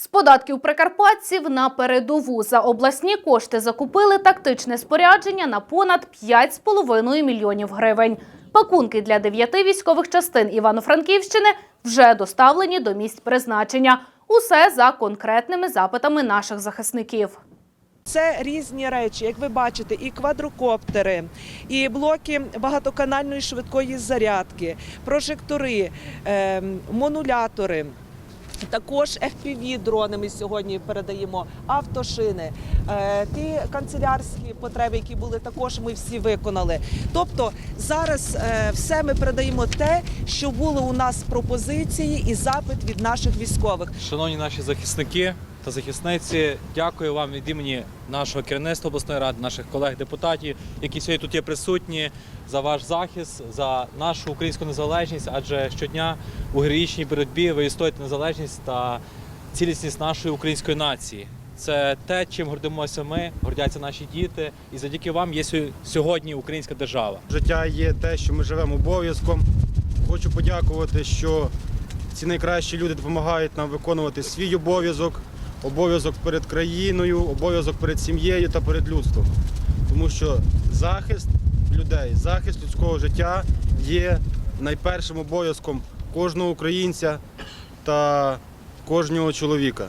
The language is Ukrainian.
З податків прикарпатців на передову за обласні кошти закупили тактичне спорядження на понад 5,5 мільйонів гривень. Пакунки для дев'яти військових частин Івано-Франківщини вже доставлені до місць призначення. Усе за конкретними запитами наших захисників. Це різні речі, як ви бачите, і квадрокоптери, і блоки багатоканальної швидкої зарядки, прожектори, ем, монулятори. Також FPV дрони ми сьогодні передаємо, автошини, Е, ті канцелярські потреби, які були, також ми всі виконали. Тобто зараз е, все ми передаємо те, що були у нас пропозиції і запит від наших військових. Шановні наші захисники та захисниці, дякую вам від імені нашого керівництва обласної ради, наших колег-депутатів, які сьогодні тут є присутні, за ваш захист, за нашу українську незалежність. Адже щодня у героїчній боротьбі ви відстоїте незалежність та цілісність нашої української нації. Це те, чим гордимося ми, гордяться наші діти, і завдяки вам є сьогодні українська держава. Життя є те, що ми живемо обов'язком. Хочу подякувати, що ці найкращі люди допомагають нам виконувати свій обов'язок, обов'язок перед країною, обов'язок перед сім'єю та перед людством. Тому що захист людей, захист людського життя є найпершим обов'язком кожного українця та кожного чоловіка.